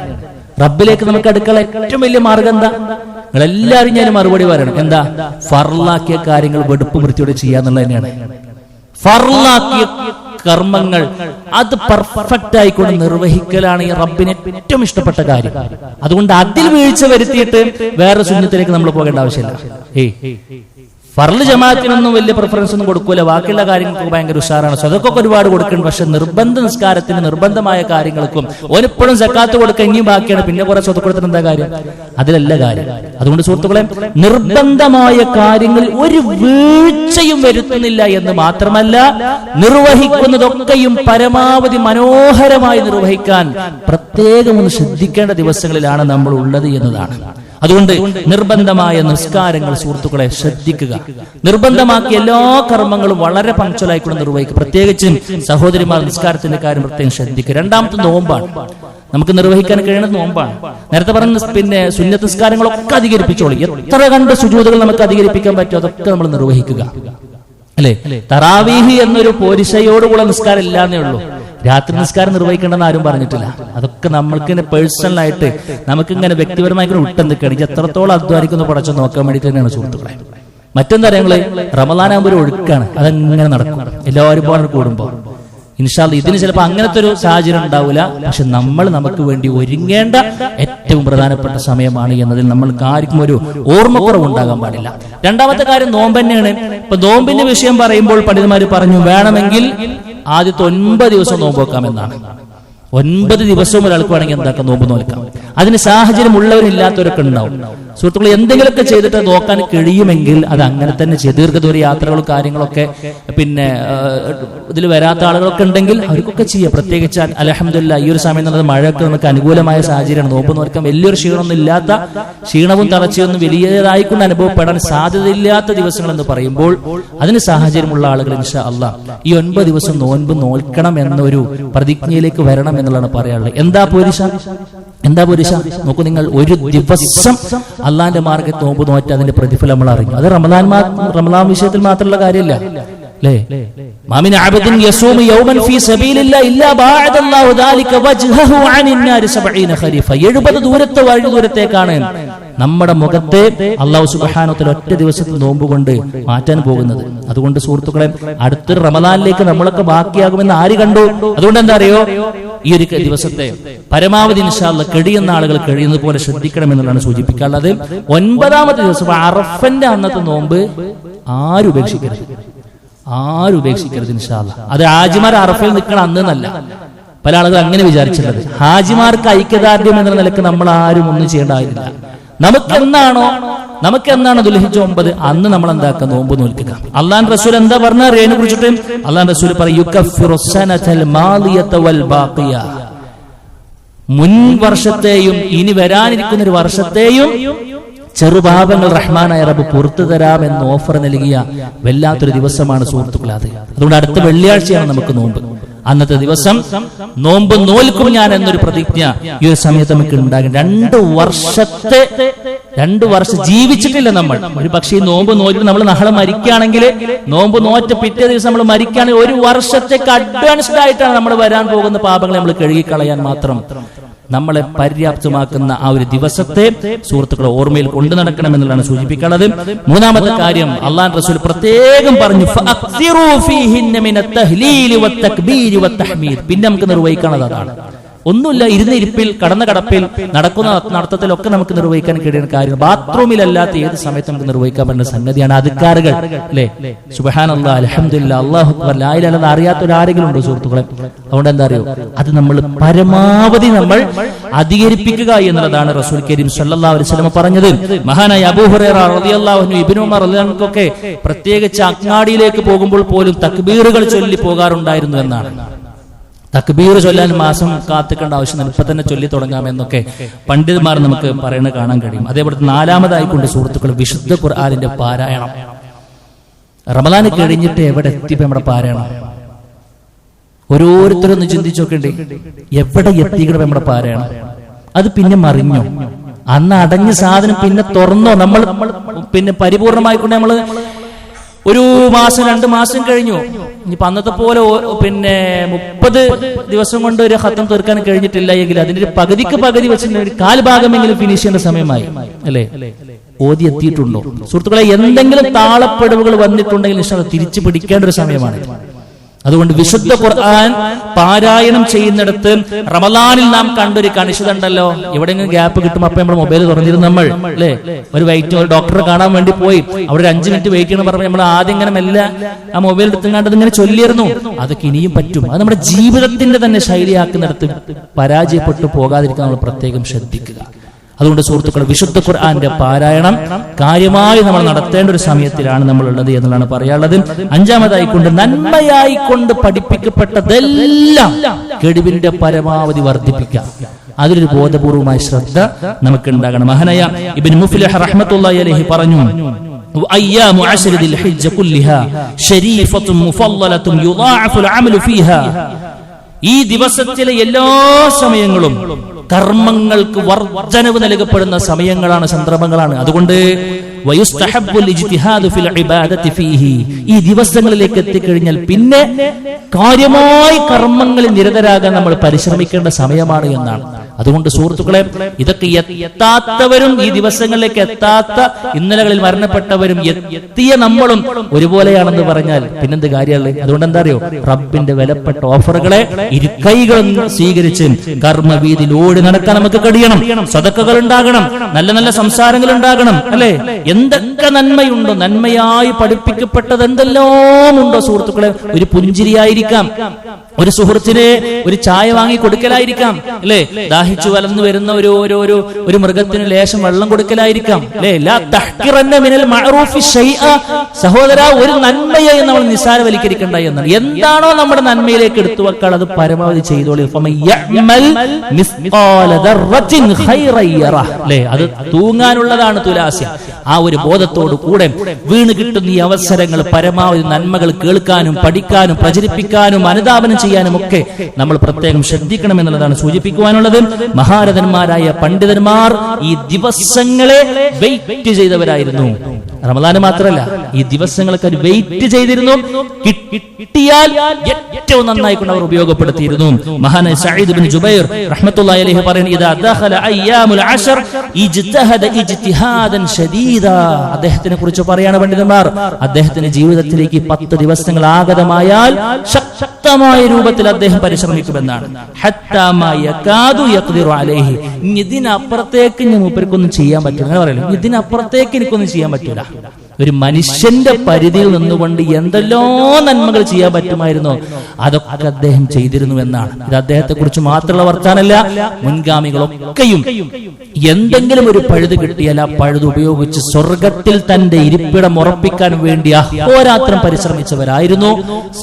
റബ്ബിലേക്ക് നമുക്ക് അടുക്കള ഏറ്റവും വലിയ മാർഗം എന്താ? നിങ്ങൾ എല്ലാവരും ഞാൻ മറുപടി പറയണം. എന്താ? ഫർലാക്കിയ കാര്യങ്ങൾ വെടുപ്പ് വൃത്തിയോടെ ചെയ്യാന്നുള്ളത് തന്നെയാണ്. ഫർലാക്കിയ കർമ്മങ്ങൾ അത് പെർഫെക്റ്റ് ആയിക്കൊണ്ട് നിർവഹിക്കലാണ് ഈ റബ്ബിന് ഏറ്റവും ഇഷ്ടപ്പെട്ട കാര്യം. അതുകൊണ്ട് അതിൽ വീഴ്ച വരുത്തിയിട്ട് വേറെ ശൂന്യത്തിലേക്ക് നമ്മൾ പോകേണ്ട ആവശ്യമില്ല. ഏയ് ഫർൾ ജമാഅത്തിനൊന്നും വലിയ പ്രിഫറൻസ് ഒന്നും കൊടുക്കൂല. ബാക്കിയുള്ള കാര്യങ്ങൾക്ക് ഭയങ്കര ഉഷാറാണ്. സ്വതക്കൊക്കെ ഒരുപാട് കൊടുക്കുന്നുണ്ട് പക്ഷെ നിർബന്ധ നിസ്കാരത്തിന് നിർബന്ധമായ കാര്യങ്ങൾക്കും ഓനിപ്പോഴും സക്കാത്ത് കൊടുക്കുക ഇനിയും ബാക്കിയാണ്. പിന്നെ കുറെ സ്വത്ത് കൊടുത്തിട്ട് എന്താ കാര്യം? അതിലല്ല കാര്യം. അതുകൊണ്ട് സുഹൃത്തുക്കളെ നിർബന്ധമായ കാര്യങ്ങൾ ഒരു വീഴ്ചയും വരുത്തുന്നില്ല എന്ന് മാത്രമല്ല നിർവഹിക്കുന്നതൊക്കെയും പരമാവധി മനോഹരമായി നിർവഹിക്കാൻ പ്രത്യേകം ഒന്ന് ശ്രദ്ധിക്കേണ്ട ദിവസങ്ങളിലാണ് നമ്മൾ ഉള്ളത് എന്നതാണ്. അതുകൊണ്ട് നിർബന്ധമായ നിസ്കാരങ്ങൾ സുഹൃത്തുക്കളെ ശ്രദ്ധിക്കുക. നിർബന്ധമാക്കിയ എല്ലാ കർമ്മങ്ങളും വളരെ പങ്ക്ച്വലായിക്കൊണ്ട് നിർവഹിക്കുക. പ്രത്യേകിച്ചും സഹോദരിമാർ നിസ്കാരത്തിന്റെ കാര്യം പ്രത്യേകം ശ്രദ്ധിക്കുക. രണ്ടാമത്തെ നോമ്പാണ്. നമുക്ക് നിർവഹിക്കാൻ കഴിയുന്നത് നോമ്പാണ്. നേരത്തെ പറഞ്ഞ പിന്നെ സുന്നത്ത് നിസ്കാരങ്ങളൊക്കെ അധികരിപ്പിച്ചോളി. എത്ര കണ്ട് സുജൂതകൾ നമുക്ക് അധികരിപ്പിക്കാൻ പറ്റുമോ? അതൊക്കെ നമ്മൾ നിർവഹിക്കുക. അല്ലെ? തറാവീഹി എന്നൊരു പോരിശയോടുകൂടെ നിസ്കാരം ഇല്ലാന്നേ ഉള്ളൂ. രാത്രി നിസ്കാരം നിർവഹിക്കേണ്ടെന്ന് ആരും പറഞ്ഞിട്ടില്ല. അതൊക്കെ നമ്മൾക്ക് പേഴ്സണൽ ആയിട്ട് നമുക്ക് ഇങ്ങനെ വ്യക്തിപരമായി വിട്ടം നിൽക്കുകയാണ് ഇത് എത്രത്തോളം അധ്വാനിക്കുന്നു പടച്ചു നോക്കാൻ വേണ്ടി തന്നെയാണ് സുഹൃത്തുക്കളെ. മറ്റെന്താ ഞങ്ങൾ റമദാനാകുമ്പോൾ ഒരു ഒഴുക്കാണ്. അതങ്ങനെ നടക്കും. എല്ലാവരും പോലെ കൂടുമ്പോ ഇൻഷാൽ ഇതിന് ചിലപ്പോ അങ്ങനത്തെ ഒരു സാഹചര്യം ഉണ്ടാവില്ല. പക്ഷെ നമ്മൾ നമുക്ക് വേണ്ടി ഒരുങ്ങേണ്ട ഏറ്റവും പ്രധാനപ്പെട്ട സമയമാണ് എന്നതിൽ നമ്മൾക്ക് ആർക്കും ഒരു ഓർമ്മക്കുറവ് ഉണ്ടാകാൻ പാടില്ല. രണ്ടാമത്തെ കാര്യം നോമ്പ് തന്നെയാണ്. ഇപ്പൊ നോമ്പിന്റെ വിഷയം പറയുമ്പോൾ പണ്ഡിതന്മാര് പറഞ്ഞു വേണമെങ്കിൽ ആദ്യത്തെ ഒൻപത് ദിവസം നോമ്പ് വെക്കാമെന്നാണ്. ഒൻപത് ദിവസവും ഒരാൾക്ക് വേണമെങ്കിൽ എന്താക്കാം? നോമ്പ് നോക്കാം അതിന് സാഹചര്യം ഉള്ളവരില്ലാത്തവരൊക്കെ ഉണ്ടാവും. സുഹൃത്തുക്കൾ എന്തെങ്കിലുമൊക്കെ ചെയ്തിട്ട് നോക്കാൻ കഴിയുമെങ്കിൽ അത് അങ്ങനെ തന്നെ ചെയ്ത് ദീർഘദൂര യാത്രകളും കാര്യങ്ങളൊക്കെ പിന്നെ ഇതിൽ വരാത്ത ആളുകളൊക്കെ ഉണ്ടെങ്കിൽ അവർക്കൊക്കെ ചെയ്യാം. പ്രത്യേകിച്ച് അലഹമില്ല ഈ ഒരു സമയം എന്നുള്ളത് മഴയൊക്കെ നമുക്ക് അനുകൂലമായ സാഹചര്യമാണ്. നോമ്പ് നോക്കാൻ വലിയൊരു ക്ഷീണമൊന്നും ഇല്ലാത്ത ക്ഷീണവും തളർച്ചയൊന്നും വലിയതായിക്കൊണ്ട് അനുഭവപ്പെടാൻ സാധ്യതയില്ലാത്ത ദിവസങ്ങൾ എന്ന് പറയുമ്പോൾ അതിന് സാഹചര്യമുള്ള ആളുകൾ ഇൻഷാ അള്ളാ ഈ ഒൻപത് ദിവസം നോൻപ് നോൽക്കണം എന്നൊരു പ്രതിജ്ഞയിലേക്ക് വരണം എന്നുള്ളതാണ് പറയാനുള്ളത്. എന്താ പോരിശ എന്താ പുരുഷ? നോക്കൂ നിങ്ങൾ ഒരു ദിവസം അള്ളാന്റെ മാർഗത്ത് നോമ്പ് നോറ്റ് അതിന്റെ പ്രതിഫലം നമ്മൾ അറിഞ്ഞു. അത് റമദാൻ റമദാൻ വിഷയത്തിൽ മാത്രമുള്ള കാര്യമല്ല. അബദിൻ യസൂമു യൗമൻ സബീലില്ലാ ദാലിക വജ്ഹഹു അനിൻ നാരി 70 ഖരീഫ. 70 ദൂരത്തെ വഴി ദൂരത്തേക്കാണ്. നമ്മുടെ മുഖത്തെ അള്ളാഹു സുബ്ഹാനഹു ഒറ്റ ദിവസത്തെ നോമ്പുകൊണ്ട് മാറ്റാൻ പോകുന്നത്. അതുകൊണ്ട് സുഹൃത്തുക്കളെ അടുത്തൊരു റമദാനിലേക്ക് നമ്മളൊക്കെ ബാക്കിയാകുമെന്ന് ആര് കണ്ടു? അതുകൊണ്ട് എന്താ അറിയോ? ഈ ഒരു ദിവസത്തെ പരമാവധി നിശാള്ള കഴിയുന്ന ആളുകൾ കഴിയുന്നത് പോലെ ശ്രദ്ധിക്കണം എന്നുള്ളതാണ് സൂചിപ്പിക്കാനുള്ളത്. ഒൻപതാമത്തെ ദിവസം അറഫന്റെ അന്നത്തെ നോമ്പ് ആരും ഉപേക്ഷിക്കരുത്? ആരും അത് ആജിമാർ അറഫയിൽ നിൽക്കണം അന്ന് എന്നല്ല പല ആളുകൾ അങ്ങനെ വിചാരിച്ചിട്ടുള്ളത്. ഹാജിമാർക്ക് ഐക്യദാർഢ്യം എന്ന നിലയ്ക്ക് നമ്മൾ ആരും ഒന്നും ചെയ്യേണ്ടതായില്ല നമുക്ക് എന്നാണോ നമുക്ക് എന്താണ് ദുൽഹിജ ഒമ്പത്? അന്ന് നമ്മൾ എന്താക്കുക നോമ്പ് നോൽക്കുക അള്ളാൻ റസൂൽ എന്താ പറഞ്ഞ? റേനെ കുറിച്ചിട്ട്? അള്ളാൻ റസൂൽ പറയും മുൻ വർഷത്തെയും ഇനി വരാനിരിക്കുന്ന ഒരു വർഷത്തെയും ചെറുപാപങ്ങൾ റഹ്മാനായ റബ്ബ് പുറത്തു തരാമെന്ന് ഓഫർ നൽകിയ വല്ലാത്തൊരു ദിവസമാണ് സുഹൃത്തുക്കളെ അത്. അതുകൊണ്ട് അടുത്ത വെള്ളിയാഴ്ചയാണ് നമുക്ക് നോമ്പ്. അന്നത്തെ ദിവസം നോമ്പ് നോൽക്കും ഞാൻ എന്നൊരു പ്രതിജ്ഞ ഈ ഒരു സമയത്ത് നമുക്ക് ഉണ്ടാകും രണ്ട് വർഷത്തെ രണ്ട് വർഷം ജീവിച്ചിട്ടില്ല നമ്മൾ. ഒരു പക്ഷേ ഈ നോമ്പ് നോറ്റിട്ട് നമ്മൾ നാളെ മരിക്കുകയാണെങ്കിൽ നോമ്പ് നോറ്റ പിറ്റേ ദിവസം നമ്മൾ മരിക്കുകയാണെങ്കിൽ ഒരു വർഷത്തേക്ക് അഡ്വാൻസ്ഡ് ആയിട്ടാണ് നമ്മൾ വരാൻ പോകുന്ന പാപങ്ങൾ നമ്മൾ കഴുകിക്കളയാൻ മാത്രം. നമ്മളെ പര്യാപ്തമാക്കുന്ന ആ ഒരു ദിവസത്തെ സുഹൃത്തുക്കളെ ഓർമ്മയിൽ കൊണ്ടു നടക്കണമെന്നുള്ളതാണ് സൂചിപ്പിക്കുന്നത് മൂന്നാമത്തെ കാര്യം അള്ളാൻ റസൂൽ പ്രത്യേകം പറഞ്ഞു. പിന്നെ നമുക്ക് നിർവഹിക്കാനുള്ളത് അതാണ് ഒന്നുമില്ല ഇരുന്ന ഇരിപ്പിൽ കടന്ന കടപ്പിൽ നടക്കുന്ന നടത്തത്തിലൊക്കെ നമുക്ക് നിർവഹിക്കാൻ കഴിയുന്ന കാര്യം ബാത്റൂമിലല്ലാത്ത ഏത് സമയത്ത് നമുക്ക് നിർവഹിക്കാൻ പറ്റുന്ന സംഗതിയാണ് അധികാറുകൾ അല്ലേ? സുബാൻ അലഹമില്ല അള്ളാഹു ലായിലല്ലാതെ അറിയാത്ത ഒരു ആരെങ്കിലും ഉണ്ടോ സുഹൃത്തുക്കളെ? അതുകൊണ്ട് എന്താ അറിയോ. അത് നമ്മൾ പരമാവധി നമ്മൾ അധികരിപ്പിക്കുക എന്നുള്ളതാണ് റസൂൽ കരീം സല്ലല്ലാഹു അലൈഹി വസല്ലം പറഞ്ഞത്. മഹാനായ റളിയല്ലാഹു പ്രത്യേകിച്ച് അങ്ങാടിയിലേക്ക് പോകുമ്പോൾ പോലും തക്ബീറുകൾ ചൊല്ലി പോകാറുണ്ടായിരുന്നു എന്നാണ്. തക്ബീർ ചൊല്ലാൻ മാസം കാത്തിക്കേണ്ട ആവശ്യം ഇപ്പൊ തന്നെ ചൊല്ലി തുടങ്ങാമെന്നൊക്കെ പണ്ഡിതന്മാർ നമുക്ക് പറയുന്നത് കാണാൻ കഴിയും. അതേപോലെ നാലാമതായിക്കൊണ്ട് സുഹൃത്തുക്കൾ വിശുദ്ധ ഖുർആാനിന്റെ പാരായണം. റമദാൻ കഴിഞ്ഞിട്ട് എവിടെ എത്തി നമ്മുടെ പാരായണം? ഓരോരുത്തരും ഒന്ന് ചിന്തിച്ചു നോക്കണ്ടേ എവിടെ എത്തിക്കണം നമ്മുടെ പാരായണം? അത് പിന്നെ മറിഞ്ഞോ? അന്ന് അടഞ്ഞ സാധനം പിന്നെ തുറന്നോ? നമ്മൾ പിന്നെ പരിപൂർണമായിക്കൊണ്ട് നമ്മൾ ഒരു മാസം രണ്ട് മാസം കഴിഞ്ഞു. ഇനിയിപ്പോ അന്നത്തെ പോലെ പിന്നെ മുപ്പത് ദിവസം കൊണ്ട് ഒരു ഹത്തം തീർക്കാൻ കഴിഞ്ഞിട്ടില്ല എങ്കിൽ അതിന്റെ ഒരു പകുതിക്ക് പകുതി വെച്ചിട്ട് ഒരു കാൽഭാഗമെങ്കിലും ഫിനിഷ് ചെയ്യേണ്ട സമയമായി. അല്ലേ? ഓതി എത്തിയിട്ടുണ്ടോ സുഹൃത്തുക്കളെ എന്തെങ്കിലും താളപ്പെടവുകൾ വന്നിട്ടുണ്ടെങ്കിൽ നിശ്ചയം തിരിച്ചു പിടിക്കേണ്ട ഒരു സമയമാണ്. അതുകൊണ്ട് വിശുദ്ധ ഖുർആൻ പാരായണം ചെയ്യുന്നിടത്ത് റമലാനിൽ നാം കണ്ടൊരു കണിശത ഉണ്ടല്ലോ എവിടെയെങ്കിലും ഗ്യാപ്പ് കിട്ടും അപ്പൊ നമ്മൾ മൊബൈൽ തുറന്നിരുന്നു നമ്മൾ അല്ലേ? ഒരു വെയിറ്റ് ഒരു ഡോക്ടറെ കാണാൻ വേണ്ടി പോയി. അവിടെ ഒരു അഞ്ചു മിനിറ്റ് വെയിറ്റ് ചെയ്യണം പറഞ്ഞു നമ്മൾ ആദ്യം ഇങ്ങനെ മെല്ലെ ആ മൊബൈൽ എടുത്തുകൊണ്ട് ഇങ്ങനെ ചൊല്ലിയിരുന്നു. അതൊക്കെ ഇനിയും പറ്റും. അത് നമ്മുടെ ജീവിതത്തിന്റെ തന്നെ ശൈലിയാക്കുന്നിടത്ത് പരാജയപ്പെട്ടു പോകാതിരിക്കാൻ നമ്മൾ പ്രത്യേകം ശ്രദ്ധിക്കുക. അതുകൊണ്ട് സുഹൃത്തുക്കൾ വിശുദ്ധ ഖുർആന്റെ പാരായണം കാര്യമായി നമ്മൾ നടത്തേണ്ട ഒരു സമയത്തിലാണ് നമ്മൾ ഉള്ളത് എന്നുള്ളതാണ് പറയാനുള്ളത് അഞ്ചാമതായി കൊണ്ട് നന്മയായി കൊണ്ട് പഠിപ്പിക്കപ്പെട്ടതെല്ലാം കെടുവിന്റെ പരമാവധി വർദ്ധിപ്പിക്കാം അതിലൊരു ബോധപൂർവമായ ശ്രദ്ധ നമുക്ക് ഉണ്ടാകണം മഹനയ ഇബിൻ മുഫ്ലിഹ് റഹ്മത്തുള്ളാഹി അലൈഹി പറഞ്ഞു وأيام عشر ذي الحجة كلها شريفة مفضلة يضاعف العمل فيها ഈ ദിവസത്തിലെ എല്ലാ സമയങ്ങളും കർമ്മങ്ങൾക്ക് വർധനവ് നൽകപ്പെടുന്ന സമയങ്ങളാണ് സന്ദർഭങ്ങളാണ് അതുകൊണ്ട്. ഈ ദിവസങ്ങളിലേക്ക് എത്തിക്കഴിഞ്ഞാൽ പിന്നെ കാര്യമായി കർമ്മങ്ങളിൽ നിരതരാകാൻ നമ്മൾ പരിശ്രമിക്കേണ്ട സമയമാണ് എന്നാണ് അതുകൊണ്ട് സുഹൃത്തുക്കളെ ഇതൊക്കെ എത്താത്തവരും ഈ ദിവസങ്ങളിലേക്ക് എത്താത്ത ഇന്നലകളിൽ മരണപ്പെട്ടവരും എത്തിയ നമ്മളും ഒരുപോലെയാണെന്ന് പറഞ്ഞാൽ പിന്നെന്ത് കാര്യമല്ലേ? അതുകൊണ്ട് എന്താ അറിയോ? റബ്ബിന്റെ വിലപ്പെട്ട ഓഫറുകളെ ഇരുക്കൈകളും സ്വീകരിച്ച് കർമ്മവീതിയിൽ ഓടി നടക്കാൻ നമുക്ക് കഴിയണം. സ്വതക്കകൾ ഉണ്ടാകണം. നല്ല നല്ല സംസാരങ്ങൾ ഉണ്ടാകണം അല്ലെ? എന്തൊക്കെ നന്മയുണ്ടോ? നന്മയായി പഠിപ്പിക്കപ്പെട്ടത് എന്തെല്ലാം ഉണ്ടോ സുഹൃത്തുക്കളെ? ഒരു പുഞ്ചിരിയായിരിക്കാം. ഒരു സുഹൃത്തിനെ ഒരു ചായ വാങ്ങി കൊടുക്കലായിരിക്കാം അല്ലെ? ദാഹിച്ചു വലന്നു വരുന്ന ഒരു ഒരു ഒരു മൃഗത്തിന് ലേശം വെള്ളം കൊടുക്കലായിരിക്കാം മിനൽ. സഹോദര ഒരു നന്മയായി നമ്മൾ നിസ്സാരവൽക്കരിക്കണ്ട എന്നാണ് എന്താണോ നമ്മുടെ നന്മയിലേക്ക് എടുത്തു വെക്കാൻ അത് പരമാവധി ചെയ്തോളി. അത് തൂങ്ങാനുള്ളതാണ് തുലാസ്യം ആ ഒരു ബോധത്തോടു കൂടെ വീണ് കിട്ടുന്ന ഈ അവസരങ്ങൾ പരമാവധി നന്മകൾ കേൾക്കാനും പഠിക്കാനും പ്രചരിപ്പിക്കാനും അനുദാപനം ചെയ്യാനും ഒക്കെ നമ്മൾ പ്രത്യേകം ശ്രദ്ധിക്കണം എന്നുള്ളതാണ് സൂചിപ്പിക്കുവാനുള്ളത്. മഹാരഥന്മാരായ പണ്ഡിതന്മാർ ഈ ദിവസങ്ങളെ വെയിറ്റ് ചെയ്തവരായിരുന്നു. റമദാന് മാത്രമല്ല ഈ ദിവസങ്ങളൊക്കെ അവർ വെയിറ്റ് ചെയ്തിരുന്നു. കിട്ടിയാൽ ഏറ്റവും നന്നായിക്കൊണ്ട് അവർ ഉപയോഗപ്പെടുത്തിയിരുന്നു. മഹാനായ സഈദ് ബിൻ ജുബൈർ റഹ്മത്തുള്ളാഹി അലൈഹി പറയുന്നു ഇദാ അശർ ഇജ്തഹദ ഇജ്തിഹാദൻ അദ്ദേഹത്തിനെ കുറിച്ച് പറയാണ് പണ്ഡിതന്മാർ അദ്ദേഹത്തിന്റെ ജീവിതത്തിലേക്ക് പത്ത് ദിവസങ്ങൾ ആഗതമായാൽ ശക്തമായ രൂപത്തിൽ അദ്ദേഹം പരിശ്രമിക്കുമെന്നാണ്. ഇതിനപ്പുറത്തേക്ക് ഇനി മൂപ്പർക്കൊന്നും ചെയ്യാൻ പറ്റില്ല. പറയുന്നത് ഇതിനപ്പുറത്തേക്ക് എനിക്കൊന്നും ചെയ്യാൻ പറ്റൂല. ഒരു മനുഷ്യന്റെ പരിധിയിൽ നിന്നുകൊണ്ട് എന്തെല്ലോ നന്മകൾ ചെയ്യാൻ പറ്റുമായിരുന്നോ? അതൊക്കെ അദ്ദേഹം ചെയ്തിരുന്നു എന്നാണ്. ഇത് അദ്ദേഹത്തെ കുറിച്ച് മാത്രമുള്ള വർത്താനല്ല മുൻഗാമികളൊക്കെയും എന്തെങ്കിലും ഒരു പഴുത് കിട്ടിയാൽ ആ പഴുത് ഉപയോഗിച്ച് സ്വർഗത്തിൽ തന്റെ ഇരിപ്പിടം ഉറപ്പിക്കാൻ വേണ്ടി അഹോരാത്രം പരിശ്രമിച്ചവരായിരുന്നു.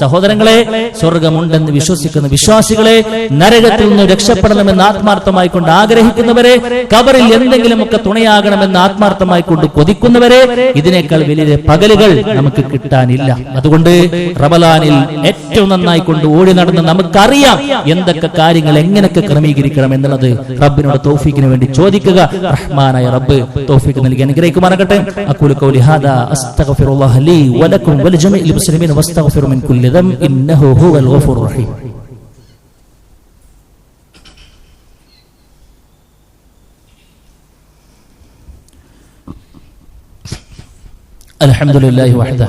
സഹോദരങ്ങളെ സ്വർഗമുണ്ടെന്ന് വിശ്വസിക്കുന്ന വിശ്വാസികളെ നരകത്തിൽ നിന്ന് രക്ഷപ്പെടണമെന്ന് ആത്മാർത്ഥമായി കൊണ്ട് ആഗ്രഹിക്കുന്നവരെ കബറിൽ എന്തെങ്കിലുമൊക്കെ തുണയാകണമെന്ന് ആത്മാർത്ഥമായി കൊണ്ട് കൊതിക്കുന്നവരെ ഇതിനേക്കാൾ വലിയ പകലുകൾ നമുക്ക് കിട്ടാനില്ല. അതുകൊണ്ട് റമലാനിൽ ഏറ്റവും നന്നായി കൊണ്ട് ഓടി നടന്ന് നമുക്കറിയാം എന്തൊക്കെ കാര്യങ്ങൾ എങ്ങനെയൊക്കെ ക്രമീകരിക്കണം എന്നുള്ളത് റബ്ബിനോട് തോഫിക്കിന് വേണ്ടി ചോദിക്കുക. റഹ്മാനായ റബ്ബ് തോഫിക്ക് നൽകി അനുഗ്രഹിക്കുമാറാകട്ടെ. ഹാദാ അസ്തഗ്ഫിറുല്ലാഹ ലീ വലക്കും ഇന്നഹു ഹുവൽ ഗഫൂർ റഹീം. الحمد لله وحده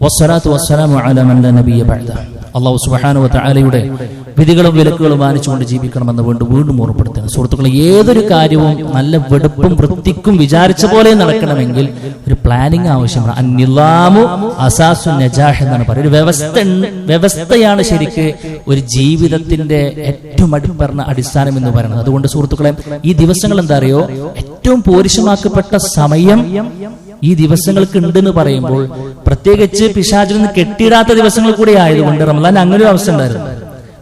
والصلاة والسلام على من لا نبي بعده അള്ളാഹു സുബാനു താലയുടെ വിധികളും വിലക്കുകളും മാനിച്ചുകൊണ്ട് ജീവിക്കണമെന്ന് വീണ്ടും വീണ്ടും ഓർമ്മപ്പെടുത്തുന്നു സുഹൃത്തുക്കളെ ഏതൊരു കാര്യവും നല്ല വെടുപ്പും വൃത്തിക്കും വിചാരിച്ച പോലെ നടക്കണമെങ്കിൽ ഒരു പ്ലാനിങ് ആവശ്യമാണ് അന്നിലാമു അസാസു നജാഹ് എന്നാണ് പറയുന്നത് ഒരു വ്യവസ്ഥ വ്യവസ്ഥയാണ് ശരിക്ക് ഒരു ജീവിതത്തിന്റെ ഏറ്റവും അടിപ്പറഞ്ഞ അടിസ്ഥാനം എന്ന് പറയുന്നത് അതുകൊണ്ട് സുഹൃത്തുക്കളെ ഈ ദിവസങ്ങൾ എന്താ അറിയോ ഏറ്റവും പോരിശമാക്കപ്പെട്ട സമയം ഈ ദിവസങ്ങൾക്ക് ഉണ്ടെന്ന് പറയുമ്പോൾ പ്രത്യേകിച്ച് പിശാചിനൊന്ന് കെട്ടിയിടാത്ത ദിവസങ്ങൾ കൂടി ആയതുകൊണ്ട് റമലാൻ അങ്ങനെ ഒരു അവസ്ഥ ഉണ്ടായിരുന്നു.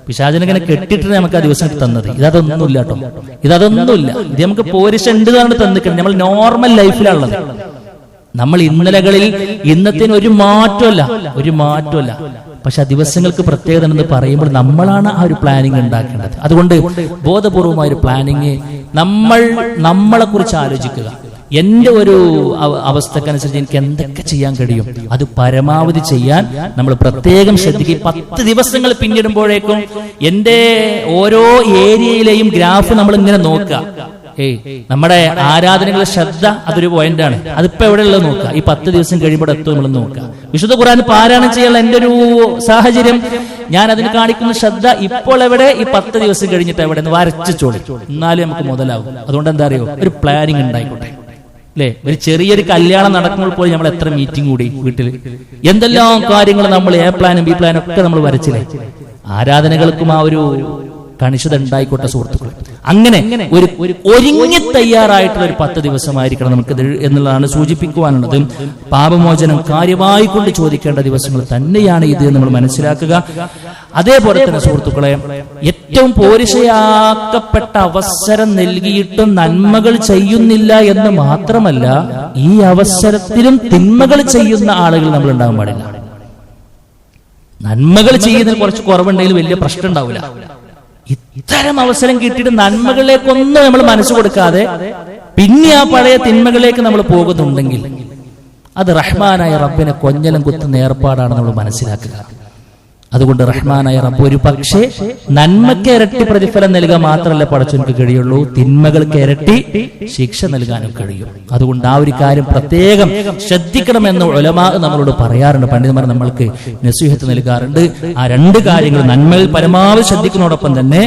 പിശാചിനെ കെട്ടിട്ട് നമുക്ക് ആ ദിവസം തന്നത്. ഇതൊന്നുമില്ല കേട്ടോ. ഇതൊന്നുമില്ല ഇത് നമുക്ക് പോരിശ ഉണ്ട് എന്നാണ് തന്നിക്കുന്നത് നമ്മൾ നോർമൽ ലൈഫിലുള്ളത് നമ്മൾ ഇന്നലകളിൽ ഇന്നത്തിന് ഒരു മാറ്റമല്ല. ഒരു മാറ്റമല്ല. പക്ഷെ ആ ദിവസങ്ങൾക്ക് പ്രത്യേകത എന്ന് പറയുമ്പോൾ നമ്മളാണ് ആ ഒരു പ്ലാനിങ് ഉണ്ടാക്കേണ്ടത്. അതുകൊണ്ട് ബോധപൂർവമായ ഒരു പ്ലാനിങ് നമ്മൾ നമ്മളെ കുറിച്ച് ആലോചിക്കുക. എന്റെ ഒരു അവ- അവസ്ഥക്കനുസരിച്ച് എനിക്ക് എന്തൊക്കെ ചെയ്യാൻ കഴിയും? അത് പരമാവധി ചെയ്യാൻ നമ്മൾ പ്രത്യേകം ശ്രദ്ധിക്കുക പത്ത് ദിവസങ്ങൾ പിന്നിടുമ്പോഴേക്കും എന്റെ ഓരോ ഏരിയയിലെയും ഗ്രാഫ് നമ്മൾ ഇങ്ങനെ നോക്കുക. ഏയ് നമ്മുടെ ആരാധനകളുടെ ശ്രദ്ധ അതൊരു പോയിന്റാണ് അതിപ്പോ എവിടെയുള്ളത് നോക്കുക. ഈ പത്ത് ദിവസം കഴിയുമ്പോൾ എത്തും നമ്മൾ നോക്കുക. വിശുദ്ധ ഖുറാൻ പാരായണം ചെയ്യാനുള്ള എന്റെ ഒരു സാഹചര്യം ഞാൻ അതിന് കാണിക്കുന്ന ശ്രദ്ധ ഇപ്പോൾ എവിടെ? ഈ പത്ത് ദിവസം കഴിഞ്ഞിട്ട് എവിടെ? എന്ന് വരച്ചോളി എന്നാലും നമുക്ക് മുതലാവും അതുകൊണ്ട് എന്താ അറിയോ? ഒരു പ്ലാനിങ് ഉണ്ടായിക്കോട്ടെ. അല്ലേ ഒരു ചെറിയൊരു കല്യാണം നടക്കുമ്പോൾ പോലും നമ്മൾ എത്ര മീറ്റിംഗ് കൂടി വീട്ടിൽ എന്തെല്ലാം കാര്യങ്ങൾ നമ്മൾ എ പ്ലാനും ബി പ്ലാനും ഒക്കെ നമ്മൾ വരച്ചില്ലേ? ആരാധനകൾക്കും ആ ഒരു കണിശത ഉണ്ടായിക്കോട്ടെ സുഹൃത്തുക്കൾ അങ്ങനെ ഒരു ഒരു ഒരുങ്ങി തയ്യാറായിട്ടുള്ള ഒരു പത്ത് ദിവസമായിരിക്കണം നമുക്ക് എന്നുള്ളതാണ് സൂചിപ്പിക്കുവാനുള്ളത്. പാപമോചനം കാര്യമായി കൊണ്ട് ചോദിക്കേണ്ട ദിവസങ്ങൾ തന്നെയാണ് ഇത് നമ്മൾ മനസ്സിലാക്കുക. അതേപോലെ തന്നെ സുഹൃത്തുക്കളെ ഏറ്റവും പോരിശയാക്കപ്പെട്ട അവസരം നൽകിയിട്ടും നന്മകൾ ചെയ്യുന്നില്ല എന്ന് മാത്രമല്ല ഈ അവസരത്തിലും തിന്മകൾ ചെയ്യുന്ന ആളുകൾ നമ്മൾ ഉണ്ടാകാൻ പാടില്ല. നന്മകൾ ചെയ്യുന്നതിൽ കുറച്ച് കുറവുണ്ടെങ്കിൽ വലിയ പ്രശ്നം ഉണ്ടാവില്ല. ഇത്തരം അവസരം കിട്ടിയിട്ട് നന്മകളിലേക്കൊന്നും നമ്മൾ മനസ്സ് കൊടുക്കാതെ പിന്നെ ആ പഴയ തിന്മകളിലേക്ക് നമ്മൾ പോകുന്നുണ്ടെങ്കിൽ അത് റഹ്മാനായ റബ്ബിനെ കൊഞ്ഞലം കുത്തുന്ന ഏർപ്പാടാണ് നമ്മൾ മനസ്സിലാക്കുക. അതുകൊണ്ട് റഹ്മാനായ റബ്ബ് ഒരു പക്ഷേ നന്മയ്ക്ക് ഇരട്ടി പ്രതിഫലം നൽകുക മാത്രമല്ല പടച്ചവനക്ക് കഴിയുള്ളൂ. തിന്മകൾക്ക് ഇരട്ടി ശിക്ഷ നൽകാനും കഴിയും. അതുകൊണ്ട് ആ ഒരു കാര്യം പ്രത്യേകം ശ്രദ്ധിക്കണമെന്ന് ഉലമാ നമ്മളോട് പറയാറുണ്ട്. പണ്ഡിതന്മാർ നമ്മൾക്ക് നസീഹത്ത് നൽകാറുണ്ട്. ആ രണ്ട് കാര്യങ്ങൾ നന്മകൾ പരമാവധി ശ്രദ്ധിക്കുന്നതോടൊപ്പം തന്നെ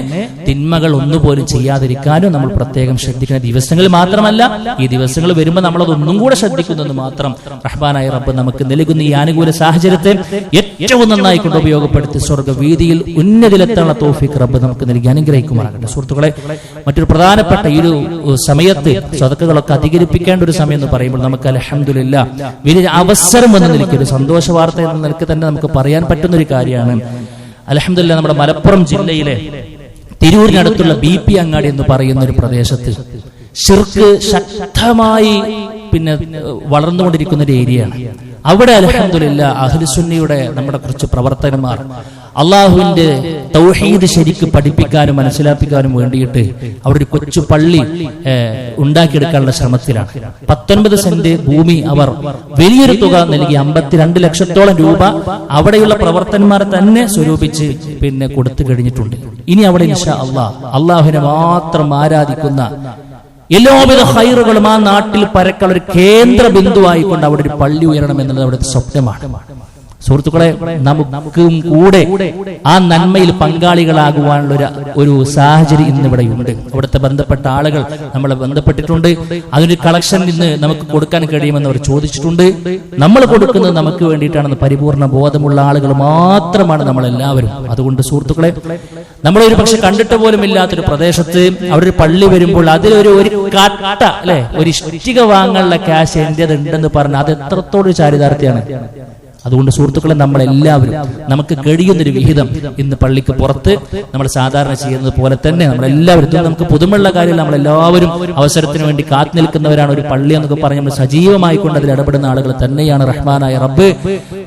തിന്മകൾ ഒന്നുപോലും ചെയ്യാതിരിക്കാനും നമ്മൾ പ്രത്യേകം ശ്രദ്ധിക്കുന്ന ദിവസങ്ങൾ മാത്രമല്ല ഈ ദിവസങ്ങൾ വരുമ്പോൾ നമ്മൾ ഒന്നും കൂടെ ശ്രദ്ധിക്കുന്നെന്ന് മാത്രം റഹ്മാനായ റബ്ബ് നമുക്ക് നൽകുന്ന ഈ ആനുകൂല സാഹചര്യത്തെ ഏറ്റവും നന്നായി കൊണ്ട് ഉപയോഗപ്പെടുത്തി സ്വർഗവീതിയിൽ ഉന്നതിലെത്താനുള്ള തോഫിക്ക് റബ്ബ് നമുക്ക് നൽകി അനുഗ്രഹിക്കുമാറാകട്ടെ. സുഹൃത്തുക്കളെ മറ്റൊരു പ്രധാനപ്പെട്ട ഈ ഒരു സമയത്ത് സ്വതക്കുകളൊക്കെ അധികരിപ്പിക്കേണ്ട ഒരു സമയം എന്ന് പറയുമ്പോൾ നമുക്ക് അലഹമില്ല വലിയ അവസരം എന്ന നിലയ്ക്ക് ഒരു സന്തോഷ വാർത്ത എന്ന നിലയ്ക്ക് തന്നെ നമുക്ക് പറയാൻ പറ്റുന്ന ഒരു കാര്യമാണ്. അലഹമില്ല നമ്മുടെ മലപ്പുറം ജില്ലയിലെ തിരൂരിനടുത്തുള്ള ബി പി അങ്ങാടി എന്ന് പറയുന്ന ഒരു പ്രദേശത്ത് ശക്തമായി പിന്നെ വളർന്നുകൊണ്ടിരിക്കുന്ന ഒരു ഏരിയയാണ്. അവിടെ അലഹമില്ല അഹ്ലുസുന്നിയുടെ നമ്മുടെ കുറച്ച് പ്രവർത്തകന്മാർ അള്ളാഹുവിന്റെ തൗഹീദ് ശരിക്ക് പഠിപ്പിക്കാനും മനസ്സിലാപ്പിക്കാനും വേണ്ടിയിട്ട് അവിടെ ഒരു കൊച്ചു പള്ളി ഉണ്ടാക്കിയെടുക്കാനുള്ള ശ്രമത്തിലാണ്. പത്തൊൻപത് സെന്റ് ഭൂമി അവർ വലിയൊരു തുക നൽകി അമ്പത്തിരണ്ട് ലക്ഷത്തോളം രൂപ അവിടെയുള്ള പ്രവർത്തനമാർ തന്നെ സ്വരൂപിച്ച് പിന്നെ കൊടുത്തു കഴിഞ്ഞിട്ടുണ്ട്. ഇനി അവിടെ ഇൻഷാ അള്ളാഹ് അള്ളാഹുവിനെ മാത്രം ആരാധിക്കുന്ന എല്ലാവിധ ഹൈറുകളും ആ നാട്ടിൽ പരക്കൾ ഒരു കേന്ദ്ര ബിന്ദുവായിക്കൊണ്ട് അവിടെ ഒരു പള്ളി ഉയരണം എന്നുള്ളത് അവിടുത്തെ സ്വപ്നമാണ്. സുഹൃത്തുക്കളെ നമുക്കും കൂടെ ആ നന്മയിൽ പങ്കാളികളാകുവാനുള്ള ഒരു ഒരു സാഹചര്യം ഇന്ന് ഇവിടെ ഉണ്ട്. അവിടുത്തെ ബന്ധപ്പെട്ട ആളുകൾ നമ്മളെ ബന്ധപ്പെട്ടിട്ടുണ്ട്. അതിനൊരു കളക്ഷൻ ഇന്ന് നമുക്ക് കൊടുക്കാൻ കഴിയുമെന്ന് അവർ ചോദിച്ചിട്ടുണ്ട്. നമ്മൾ കൊടുക്കുന്നത് നമുക്ക് വേണ്ടിയിട്ടാണെന്ന് പരിപൂർണ ബോധമുള്ള ആളുകൾ മാത്രമാണ് നമ്മൾ എല്ലാവരും അതുകൊണ്ട് സുഹൃത്തുക്കളെ നമ്മൾ ഒരു പക്ഷെ കണ്ടിട്ട് പോലും ഇല്ലാത്തൊരു പ്രദേശത്ത് അവിടെ ഒരു പള്ളി വരുമ്പോൾ അതിലൊരു ഒരു കട്ട അല്ലെ? ഒരു ഇഷ്ടിക വാങ്ങാനുള്ള ക്യാഷ് എന്റേത് ഉണ്ടെന്ന് പറഞ്ഞാൽ അത് എത്രത്തോളം ചാരിതാർത്ഥ്യമാണ്. അതുകൊണ്ട് സുഹൃത്തുക്കളെ നമ്മളെല്ലാവരും നമുക്ക് കഴിയുന്നൊരു വിഹിതം ഇന്ന് പള്ളിക്ക് പുറത്ത് നമ്മൾ സാധാരണ ചെയ്യുന്നത് പോലെ തന്നെ നമ്മളെല്ലാവരും നമുക്ക് പുതുമുള്ള കാര്യം നമ്മളെല്ലാവരും അവസരത്തിന് വേണ്ടി കാത്തു നിൽക്കുന്നവരാണ് ഒരു പള്ളി എന്നൊക്കെ പറഞ്ഞ് നമ്മൾ സജീവമായി കൊണ്ട് അതിൽ ഇടപെടുന്ന ആളുകൾ തന്നെയാണ് റഹ്മാനായ റബ്ബ്.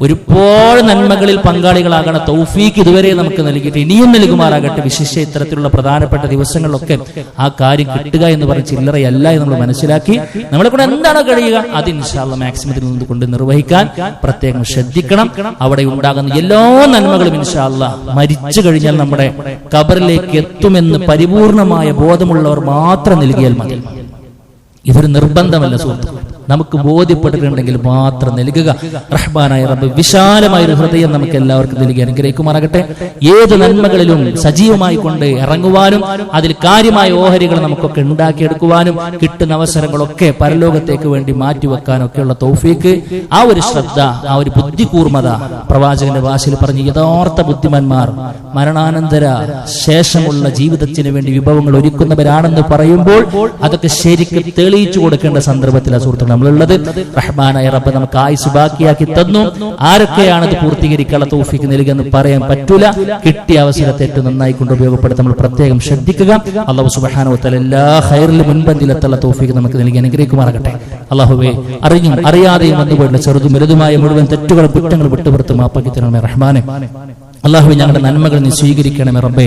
ഒരുപാട് നന്മകളിൽ പങ്കാളികളാകണ തൗഫീക്ക് ഇതുവരെ നമുക്ക് നൽകിയിട്ട് ഇനിയും നൽകുമാറാകട്ടെ. വിശിഷ്യ ഇത്തരത്തിലുള്ള പ്രധാനപ്പെട്ട ദിവസങ്ങളിലൊക്കെ ആ കാര്യം കിട്ടുക എന്ന് പറഞ്ഞ് ചില്ലറയല്ല എന്ന് നമ്മൾ മനസ്സിലാക്കി നമ്മളെ കൊണ്ട് എന്താണോ കഴിയുക അത് ഇൻഷാല്ല മാക്സിമത്തിൽ നിന്ന് കൊണ്ട് നിർവഹിക്കാൻ പ്രത്യേകം ശ്രദ്ധിക്കണം. അവിടെ ഉണ്ടാകുന്ന എല്ലാ നന്മകളും ഇൻഷാല്ല മരിച്ചു കഴിഞ്ഞാൽ നമ്മുടെ കബറിലേക്ക് എത്തുമെന്ന് പരിപൂർണമായ ബോധമുള്ളവർ മാത്രം നൽകിയാൽ മതി. ഇതൊരു നിർബന്ധമല്ല സുഹൃത്തുക്കളെ. നമുക്ക് ബോധ്യപ്പെട്ടിട്ടുണ്ടെങ്കിൽ മാത്രം നൽകുക. റഹ്മാനായ റബ്ബ് വിശാലമായ ഒരു ഹൃദയം നമുക്ക് എല്ലാവർക്കും നൽകി അനുഗ്രഹിക്കുമാറാകട്ടെ. ഏത് നന്മകളിലും സജീവമായി കൊണ്ട് ഇറങ്ങുവാനും അതിൽ കാര്യമായ ഓഹരികൾ നമുക്കൊക്കെ ഉണ്ടാക്കിയെടുക്കുവാനും കിട്ടുന്ന അവസരങ്ങളൊക്കെ പരലോകത്തേക്ക് വേണ്ടി മാറ്റിവെക്കാനും ഒക്കെയുള്ള തൗഫീക്ക് ആ ഒരു ശ്രദ്ധ ആ ഒരു ബുദ്ധികൂർമ്മത പ്രവാചകന്റെ വാശിൽ പറഞ്ഞ് യഥാർത്ഥ ബുദ്ധിമാന്മാർ മരണാനന്തര ശേഷമുള്ള ജീവിതത്തിന് വേണ്ടി വിഭവങ്ങൾ ഒരുക്കുന്നവരാണെന്ന് പറയുമ്പോൾ അതൊക്കെ ശരിക്കും തെളിയിച്ചു കൊടുക്കേണ്ട സന്ദർഭത്തിലാണ് സുഹൃത്തുക്കൾ നമ്മളുള്ളത് റഹ്മാനായ റബ്ബ് നമുക്ക് ആയുസ് ബാക്കിയാക്കി തന്നു. ആരൊക്കെയാണ് ഇത് പൂർത്തീകരിക്കാനുള്ള തോഫിക്ക് നൽകുക പറയാൻ പറ്റൂല. കിട്ടിയ അവസരത്തെ ഏറ്റവും നന്നായി കൊണ്ട് ഉപയോഗപ്പെടുത്തി നമ്മൾ പ്രത്യേകം ശ്രദ്ധിക്കുക. അള്ളാഹു സുബാനോത്തല എല്ലാ ഹൈറിലും മുൻപന്തിലെത്തുള്ള തോഫിക്ക് നമുക്ക് നൽകി അനുഗ്രഹിക്കുമാറാകട്ടെ. അള്ളാഹുവെ അറിഞ്ഞും അറിയാതെയും വന്നുപോയിട്ടുള്ള ചെറുതും വലുതുമായ മുഴുവൻ തെറ്റുകളും കുറ്റങ്ങളും വിട്ടുപുറത്ത് മാപ്പാക്കി തരണമേ റഹ്മാനെ. അള്ളാഹുവെ ഞങ്ങളുടെ നന്മകൾ നീ സ്വീകരിക്കണമേ റബ്ബേ.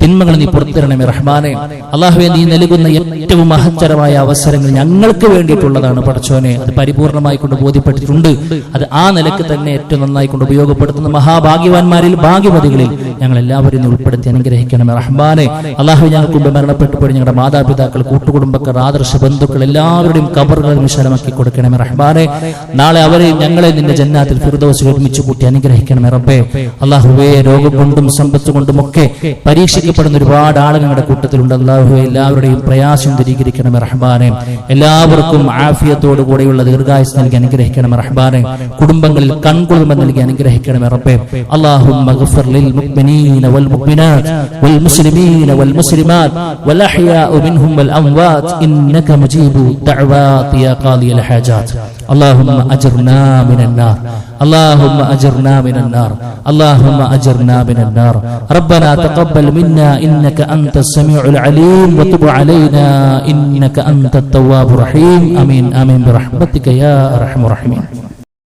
തിന്മകൾ നീ പുറത്തിരണമേ റഹ്മാനെ. അള്ളാഹുവെ നീ നൽകുന്ന ഏറ്റവും മഹത്തരമായ അവസരങ്ങൾ ഞങ്ങൾക്ക് വേണ്ടിയിട്ടുള്ളതാണ് പഠിച്ചോനെ അത് പരിപൂർണമായി കൊണ്ട് ബോധ്യപ്പെട്ടിട്ടുണ്ട്. അത് ആ നിലയ്ക്ക് തന്നെ ഏറ്റവും നന്നായി കൊണ്ട് ഉപയോഗപ്പെടുത്തുന്ന മഹാഭാഗ്യവാന്മാരിൽ ഭാഗ്യവതികളിൽ ഞങ്ങൾ എല്ലാവരും ഉൾപ്പെടുത്തി അനുഗ്രഹിക്കണമേ റഹ്മാനെ. അള്ളാഹു ഞങ്ങൾക്ക് മുമ്പ് മരണപ്പെട്ടു പോയി ഞങ്ങളുടെ മാതാപിതാക്കൾ കൂട്ടുകുടുംബക്കാർ ആദർശ ബന്ധുക്കൾ എല്ലാവരുടെയും കബറുകൾ വിശാലമാക്കി കൊടുക്കണമേ റഹ്മാനെ. നാളെ അവരെയും ഞങ്ങളെ നിന്റെ ജന്നാത്തിൽ ഫിർദോസ് ഒരുമിച്ച് കൂട്ടി അനുഗ്രഹിക്കണമേ റബ്ബേ. അള്ളാഹുവേ രോഗം കൊണ്ടും സമ്പത്ത് കൊണ്ടും ഒക്കെ പരീക്ഷിക്കപ്പെടുന്ന ഒരുപാട് ആളുകൾ ഞങ്ങളുടെ കൂട്ടത്തിലുണ്ട് അള്ളാഹുവെ എല്ലാവരുടെയും പ്രയാസം ദൂരീകരിക്കണമേ റഹ്മാനെ എല്ലാവർക്കും ആഫിയത്തോടു കൂടെയുള്ള ദീർഘായുസ് നൽകി അനുഗ്രഹിക്കണമേ റഹ്മാനെ കുടുംബങ്ങളിൽ കൺകുളിർമ നൽകി അനുഗ്രഹിക്കണമേ റബ്ബേ اللهم اغفر للمؤمنين والمؤمنات والمسلمين والمسلمات والأحياء منهم والأموات إنك مجيب الدعوات يا قاضي الحاجات اللهم أجرنا من النار اللهم أجرنا من النار اللهم أجرنا من النار ربنا تقبل منا إنك أنت السميع العليم وتب علينا إنك أنت التواب الرحيم آمين آمين برحمتك يا أرحم الراحمين